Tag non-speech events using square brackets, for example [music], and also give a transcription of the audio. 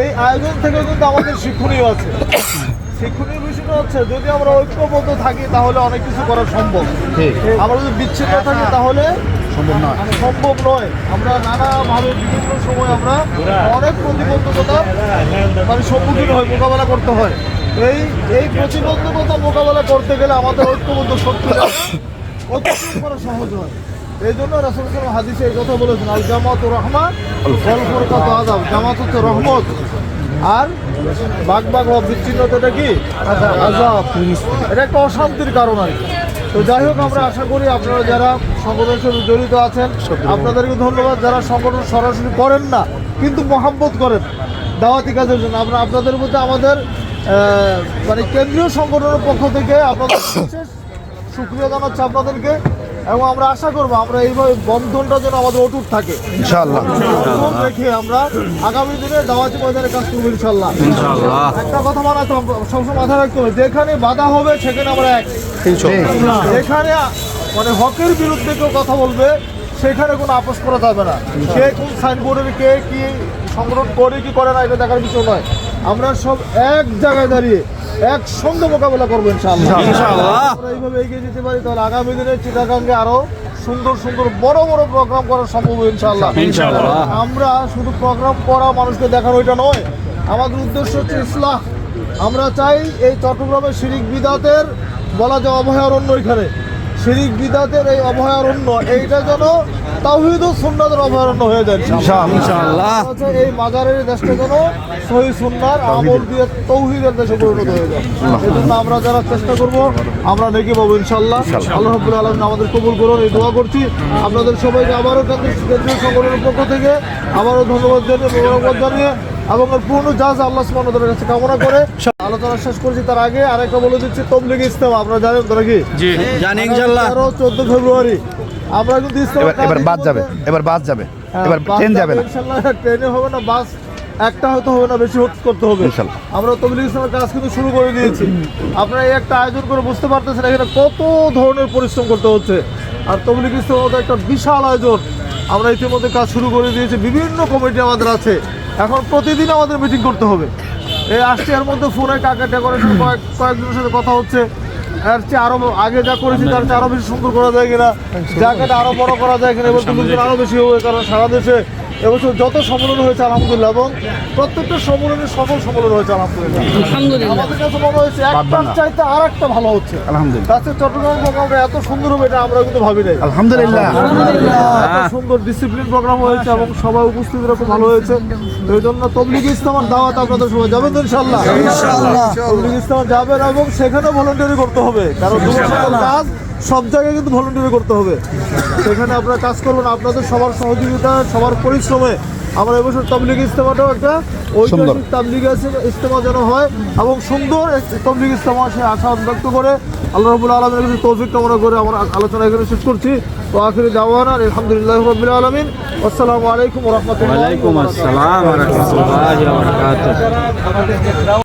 এই আয়োজন থেকে কিন্তু আমাদের শিক্ষণীয় আছে। শিক্ষণীয় বিষয়টা হচ্ছে যদি আমরা ঐক্যবদ্ধ থাকি তাহলে অনেক কিছু করা সম্ভব। আমরা যদি বিচ্ছিন্ন থাকি তাহলে সম্ভব নয়। সম্ভব নয়। আমরা নানাভাবে বিভিন্ন সময় আমরা অনেক প্রতিবন্ধকতা মানে সম্মুখীন হয় মোকাবেলা করতে হয়। এই এই প্রতিবন্ধকতা মোকাবেলা করতে গেলে আমাদের ঐক্যবদ্ধ শক্তি [coughs] অতিক্রম করা সহজ হয়। এই জন্য রাসুল হাদিসে এই কথা বলেছেন আল জামাত রহমান ফল ফরকাত আজাব জামাত হচ্ছে রহমত। আর বাঘ বাঘ বিচ্ছিন্নতাটা কি? আজাব এটা একটা অশান্তির কারণ আর কি। তো যাই হোক আমরা আশা করি আপনারা যারা সংগঠনের সাথে জড়িত আছেন আপনাদেরকে ধন্যবাদ। যারা সংগঠন সরাসরি করেন না কিন্তু মহাব্বত করেন দাওয়াতি কাজের জন্য। আমরা আপনাদের মধ্যে আমাদের মানে কেন্দ্রীয় সংগঠনের পক্ষ থেকে আপনাদের বিশেষ সুক্রিয়া জানাচ্ছি আপনাদেরকে। এবং আমরা আশা করব আমরা এইভাবে বন্ধনটা যেন আমাদের অটুট থাকে। ইনশাআল্লাহ। বন্ধন রেখে আমরা আগামী দিনে দাওয়াতি ময়দানে কাজ করব ইনশাল্লাহ একটা কথা হবে, সবসময় মাথায় রাখতে হবে যেখানে বাধা হবে সেখানে আমরা এক। যেখানে মানে হকের বিরুদ্ধে কেউ কথা বলবে সেখানে কোনো আপোষ করা যাবে না। কে কোন সাইনবোর্ডের কে কি সংগ্রহ করে কি করে না এটা দেখার বিষয় নয়। আমরা সব এক জায়গায় দাঁড়িয়ে একসঙ্গে মোকাবেলা করব ইনশাআল্লাহ। এইভাবে এগিয়ে যেতে পারি তাহলে আগামী দিনে চিটাগাঙ্গে আরও সুন্দর সুন্দর বড় বড় প্রোগ্রাম করা সম্ভব ইনশাআল্লাহ। আমরা শুধু প্রোগ্রাম করা মানুষকে দেখানো এটা নয় আমাদের উদ্দেশ্য হচ্ছে ইসলাম আমরা চাই এই চট্টগ্রামের শিরিক বিদাতের বলা যায় অভয়ারণ্য এখানে। শিরিক বিদাতের এই অভয়ারণ্য এইটা যেন তাওহিদ ও সুন্নাতের অভয়ারণ্য হয়ে যায় ইনশাআল্লাহ। ইনশাআল্লাহ। এই মাজারের দেশটা যেন সহি সুন্নার আমল দিয়ে তৌহিদের দেশে পরিণত হয়ে যায়। এই জন্য আমরা যারা চেষ্টা করব আমরা নেকি পাবো ইনশাল্লাহ আল্লাহ রব্বুল আলমিন আমাদের কবুল করুন এই দোয়া করছি। আপনাদের সবাইকে আবারও কেন্দ্রীয় কেন্দ্রীয় সংগঠনের পক্ষ থেকে। আবারও ধন্যবাদ জানিয়ে মোবারকবাদ জানিয়ে এবং পূর্ণ জাজ আল্লাহ সুবহানাহু কাছে কামনা করে আলোচনা শেষ করছি তার আগে আরেকটা বলে দিচ্ছি তবলিগ ইস্তেমা আপনারা জানেন তো নাকি? জানি ইনশাআল্লাহ। তেরো চোদ্দ ফেব্রুয়ারি। আমরা কিন্তু এবার এবার বাদ যাবে এবার বাদ যাবে। হ্যাঁ, এবার ট্রেন যাবে না। ইনশাল্লাহ ট্রেনে হবে না বাস একটা হয়তো হবে না বেশি করতে হবে। আমরা তবলিগ ইসলামের কাজ কিন্তু শুরু করে দিয়েছি। আপনারা এই একটা আয়োজন করে বুঝতে পারতেছেন এখানে কত ধরনের পরিশ্রম করতে হচ্ছে। আর তবলিগ ইসলামের মতো একটা বিশাল আয়োজন। আমরা ইতিমধ্যে কাজ শুরু করে দিয়েছি বিভিন্ন কমিটি আমাদের আছে। এখন প্রতিদিন আমাদের মিটিং করতে হবে। এই আসছে এর মধ্যে ফোনে কাকে ডেকোরেশন কয়েক কয়েকজনের সাথে কথা হচ্ছে। এর চেয়ে আরও আগে যা করেছি তার চেয়ে আরও বেশি সুন্দর করা যায় কিনা জায়গাটা আরও বড় করা যায় কিনা এবার লোকজন আরও বেশি হবে কারণ সারা দেশে এবছর যত সম্মেলন হয়েছে আলহামদুলিল্লাহ এবং প্রত্যেকটা সম্মেলনে সফল সম্মেলন হয়েছে আলহামদুলিল্লাহ। আমাদের কাছে মনে হয়েছে চাইতে আর একটা ভালো হচ্ছে। আলহামদুলিল্লাহ। তাতে চট্টগ্রাম প্রোগ্রামটা এত সুন্দর হবে এটা আমরা কিন্তু ভাবি নাই। আলহামদুলিল্লাহ। এত সুন্দর ডিসিপ্লিন প্রোগ্রাম হয়েছে এবং সবাই উপস্থিতিরা খুব ভালো হয়েছে। এই জন্য তবলিগ ইসলামের দাওয়াত আপনাদের সবাই যাবেন তো ইনশাল্লাহ তবলিগ ইসলাম যাবেন এবং সেখানে ভলেন্টারি করতে হবে। কারণ কাজ সব জায়গায় কিন্তু ভলেন্টারি করতে হবে। সেখানে আপনারা কাজ করবেন আপনাদের সবার সহযোগিতা সবার পরিশ্রমে। আমরা এবছর তবলিগ ইস্তেমাটাও একটা ঐতিহাসিক তাবলিগ ইস্তেমা যেন হয় এবং সুন্দর তবলিগ ইস্তেমা সে আশা ব্যক্ত করে। আল্লাহ রবুল আলমের কাছে তৌফিক কামনা করে আমার আলোচনা এখানে শেষ করছি। তো আখিরি দাওয়ান আলহামদুলিল্লাহ রবিল আলমিন। আসসালামু আলাইকুম রহমতুল্লাহ